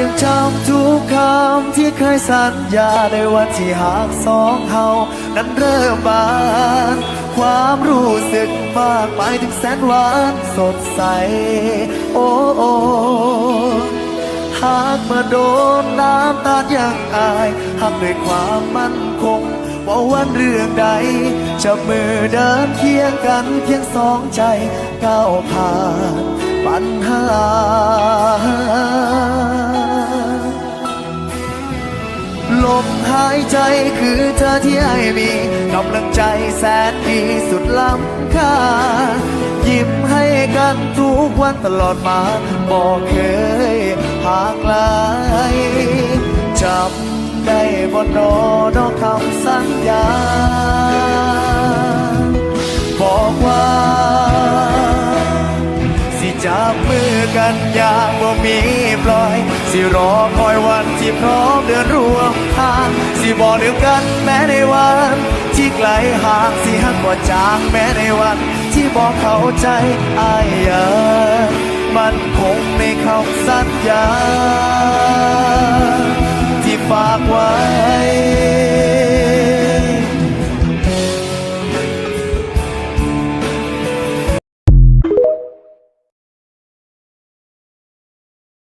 ยังจำทุกคำที่เคยสัญญาในวันที่หากสองเฮานั้นเริ่มบาน ความรู้สึกมากมายถึงแสนหวานสดใส โอ้โอหากมื่อโดนน้ำตายังอายหักด้วยความมั่นคงว่าวันเรื่องใด จะมือเดินเคียงกันเพียงสองใจก้าวผ่านปัญหา ลมหายใจคือเธอที่ให้มีกำลังใจแสนดีสุดล้ำค่า ยิ้มให้กันทุกวันตลอดมาบอกเคยหากลายจำได้บนนอนอคำสัญญา กันอย่างว่ามีปล่อย สิรอคอยวันที่พร้อมเดินร่วมทาง สิบอกเดียวกันแม้ในวัน ที่ไกลห่างสิหักบ่จางแม้ในวัน ที่บอกเข้าใจอายยังมันคงในคำสัญญาที่ฝากไว้